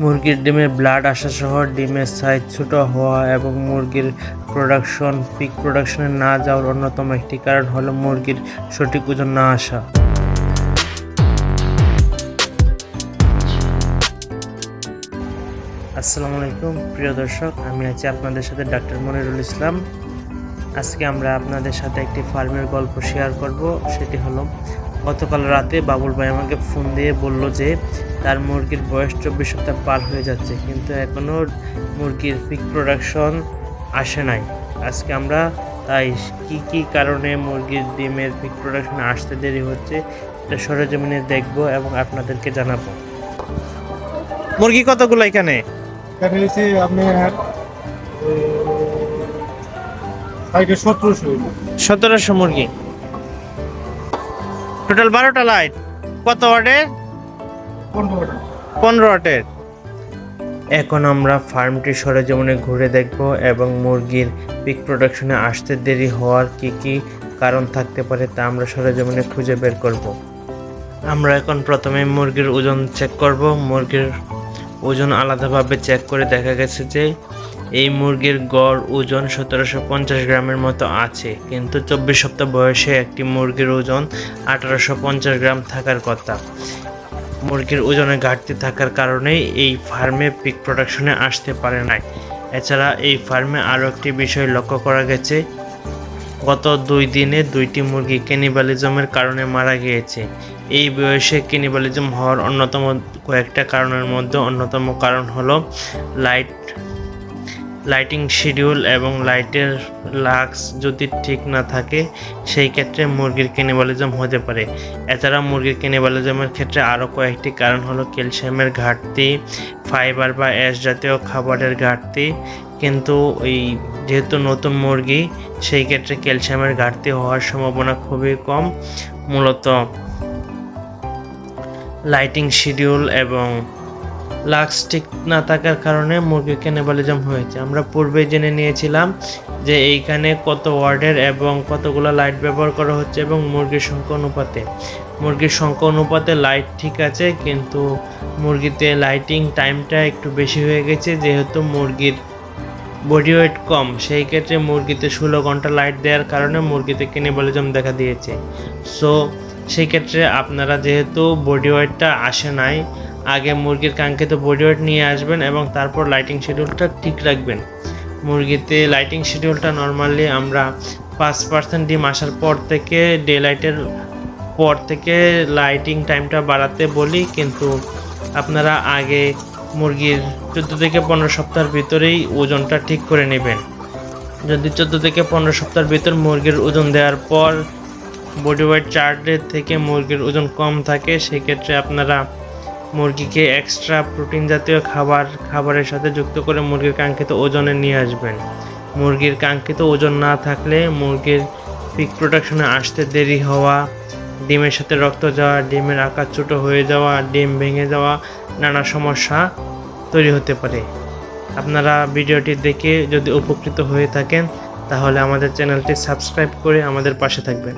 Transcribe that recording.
মুরগির ডিমে ব্লাড আসা সহ ডিমের সাইজ ছোট হওয়া এবং মুরগির প্রোডাকশন পিক প্রোডাকশনে না যাওয়ার অন্যতম একটি কারণ হলো মুরগির সঠিক ওজন না আসা। আসসালামু আলাইকুম, প্রিয় দর্শক, আমি আছি আপনাদের সাথে ডাক্তার মনিরুল ইসলাম। আজকে আমরা আপনাদের সাথে একটি ফার্মের গল্প শেয়ার করব, সেটি হলো গতকাল রাতে বাবুল ভাই আমাকে ফোন দিয়ে বলল যে তার মুরগির বয়স চব্বিশ সপ্তাহ পার হয়ে যাচ্ছে কিন্তু এখনও মুরগির পিক প্রোডাকশন আসে নাই। আজকে আমরা তাই কি কি কারণে মুরগির ডিমের পিক প্রোডাকশন আসতে দেরি হচ্ছে এটা সরেজমিনে দেখব এবং আপনাদেরকে জানাব। মুরগি কতগুলো এখানে? আপনার সতেরোশো মুরগি। টোটাল বারোটা লাইট কত ওয়াটের পনেরো ওয়াটের এখন আমরা ফার্মটি সরেজমিনে ঘুরে দেখব এবং মুরগির পিক প্রোডাকশনে আসতে দেরি হওয়ার কি কি কারণ থাকতে পারে তা আমরা সরেজমিনে খুঁজে বের করব। আমরা এখন প্রথমে মুরগির ওজন চেক করব। মুরগির ওজন আলাদাভাবে চেক করে দেখা গেছে যে এই মুরগির গড় ওজন সতেরোশো পঞ্চাশ গ্রামের মতো আছে, কিন্তু চব্বিশ সপ্তাহ বয়সে একটি মুরগির ওজন আঠারোশো পঞ্চাশ গ্রাম থাকার কথা। মুরগির ওজনে ঘাটতি থাকার কারণেই এই ফার্মে পিক প্রোডাকশনে আসতে পারে নাই। এছাড়া এই ফার্মে আরও একটি বিষয় লক্ষ্য করা গেছে, গত দুই দিনে দুইটি মুরগি ক্যানিবালিজমের কারণে মারা গিয়েছে। এই বয়সে ক্যানিবালিজম হওয়ার অন্যতম কয়েকটা কারণের মধ্যে অন্যতম কারণ হলো লাইট লাইটিং শিডিউল এবং লাইটের লাক্স যদি ঠিক না থাকে, সেই ক্ষেত্রে মুরগির ক্যানিবালিজম হতে পারে। এছাড়া মুরগির ক্যানিবালিজমের ক্ষেত্রে আরও কয়েকটি কারণ হলো ক্যালসিয়ামের ঘাটতি, ফাইবার বা অ্যাশ জাতীয় খাবারের ঘাটতি। কিন্তু এই যেহেতু নতুন মুরগি, সেই ক্ষেত্রে ক্যালসিয়ামের ঘাটতি হওয়ার সম্ভাবনা খুবই কম। মূলত লাইটিং শিডিউল এবং লাক্স ঠিক না থাকার কারণে মুরগি ক্যানিবালিজম হয়েছে। আমরা পূর্বে জেনে নিয়েছিলাম যে এইখানে কত ওয়ার্ডের এবং কতগুলো লাইট ব্যবহার করা হচ্ছে এবং মুরগির সংখ্যা অনুপাতে। মুরগির সংখ্যা অনুপাতে লাইট ঠিক আছে, কিন্তু মুরগিতে লাইটিং টাইমটা একটু বেশি হয়ে গেছে, যেহেতু মুরগির বডি ওয়েট কম। সেই ক্ষেত্রে মুরগিতে ষোলো ঘণ্টা লাইট দেওয়ার কারণে মুরগিতে ক্যানিবালিজম দেখা দিয়েছে। সো সেই ক্ষেত্রে আপনারা যেহেতু বডি ওয়েটটা আসে নাই আগে মুরগির কাঙ্ক্ষিত বডি ওয়েট নিয়ে আসবেন এবং তারপর লাইটিং শিডিউলটা ঠিক রাখবেন। মুরগিতে লাইটিং শিডিউলটা নর্মালি আমরা পাঁচ পার্সেন্ট ডিম আসার পর থেকে ডে লাইটের পর থেকে লাইটিং টাইমটা বাড়াতে বলি, কিন্তু আপনারা আগে মুরগির চোদ্দ থেকে পনেরো সপ্তাহের ভিতরেই ওজনটা ঠিক করে নেবেন। যদি চোদ্দ থেকে পনেরো সপ্তাহের ভিতর মুরগির ওজন দেওয়ার পর বডি ওয়েট চার্টের থেকে মুরগির ওজন কম থাকে, সেক্ষেত্রে আপনারা মুরগিকে এক্সট্রা প্রোটিন জাতীয় খাবার, খাবারের সাথে যুক্ত করে মুরগির কাঙ্ক্ষিত ওজনে নিয়ে আসবেন। মুরগির কাঙ্ক্ষিত ওজন না থাকলে মুরগির পিক প্রোডাকশনে আসতে দেরি হওয়া, ডিমের সাথে রক্ত যাওয়া, ডিমের আকার ছোট হয়ে যাওয়া, ডিম ভেঙে যাওয়া, নানা সমস্যা তৈরি হতে পারে। আপনারা ভিডিওটি দেখে যদি উপকৃত হয়ে থাকেন, তাহলে আমাদের চ্যানেলটি সাবস্ক্রাইব করে আমাদের পাশে থাকবেন।